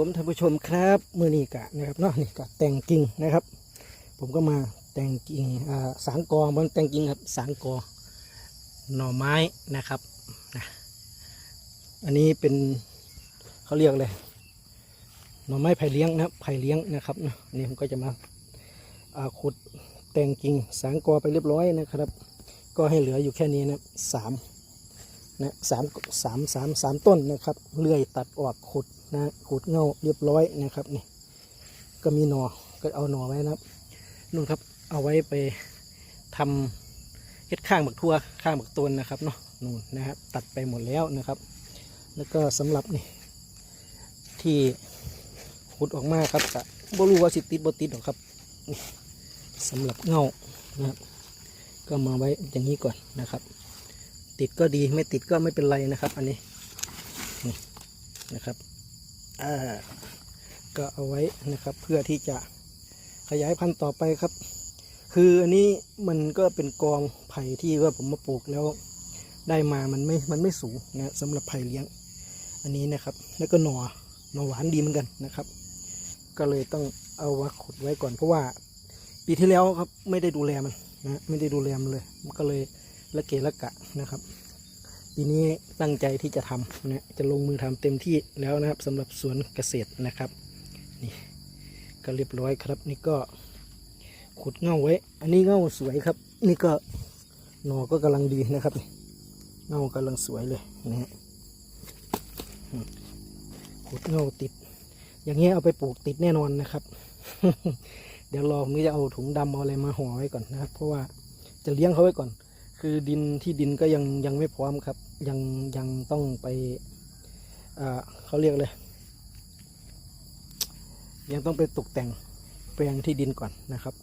ผมท่านผู้ชมครับมือนี้กะนะครับเนาะนี่กะแต่งกิ่งนะครับ ผมก็มาแต่งกิ่งอ่าสางกอมันแต่งกิ่งครับสางกอหน่อไม้นะครับนะอันนี้เป็นเขาเรียกอะไรหน่อไม้ไผ่เลี้ยงนะครับไผ่เลี้ยงนะครับเนาะนนี้ผมก็จะมาอ่าขุดแต่งกิ่งสางกอไปเรียบร้อยนะครับ ก็ให้เหลืออยู่แค่นี้นะสาม นะสามสามสามสามต้นนะครับเลื่อยตัดออกขุดนะขุดเงาเรียบร้อยนะครับนี่ก็มีหนอก็เอาหนอไว้นะครับนู่นครับเอาไว้ไปทำเฮ็ดข้างบักทั่วข้างบักต้นนะครับเนาะนู่นนะครับตัดไปหมดแล้วนะครับ แล้วก็สำหรับนี่ที่ขุดออกมาครับกะบ่รู้ว่าสิติดบ่ติดหรอกครับนี่สำหรับเงานะครับก็มาไว้อย่างนี้ก่อนนะครับ ติดก็ดีไม่ติดก็ไม่เป็นไรนะครับ อันนี้นะครับอ่าก็เอาไว้นะครับเพื่อที่จะขยายพันธุ์ต่อไปครับ คืออันนี้มันก็เป็นกองไผ่ที่ว่าผมมาปลูกแล้วได้มามันไม่ มันไม่สูงนะสำหรับไผ่เลี้ยง อันนี้นะครับ แล้วก็หนอหนอหวานดีเหมือนกันนะครับ ก็เลยต้องเอาไว้ขุดไว้ก่อนเพราะว่าปีที่แล้วครับไม่ได้ดูแลมันนะไม่ได้ดูแลมันเลย มันก็เลย ละเกะละกะนะครับปีนี้ตั้งใจที่จะทำนะจะลงมือทำเต็มที่แล้วนะครับสำหรับสวนเกษตรนะครับนี่ก็เรียบร้อยครับ นี่ก็ขุดเง่าไว้ อันนี้เง่าสวยครับ นี่ก็หนอก็กำลังดีนะครับเง่ากำลังสวยเลยนะฮะขุดเง่าติด อย่างเงี้ยเอาไปปลูกติดแน่นอนนะครับ เดี๋ยวรอผมจะเอาถุงดำเอาอะไรมาห่อไว้ก่อนนะครับ เพราะว่าจะเลี้ยงเขาไว้ก่อน คือดินที่ดินก็ยังยังไม่พร้อมครับ ยังยังต้องไปเขาเรียกเลย ยังต้องไปตกแต่งแปลงที่ดินก่อนนะครับ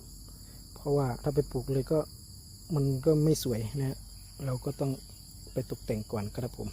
เพราะว่าถ้าไปปลูกเลยก็มันก็ไม่สวยนะฮะเราก็ต้องไปตกแต่งก่อนครับผม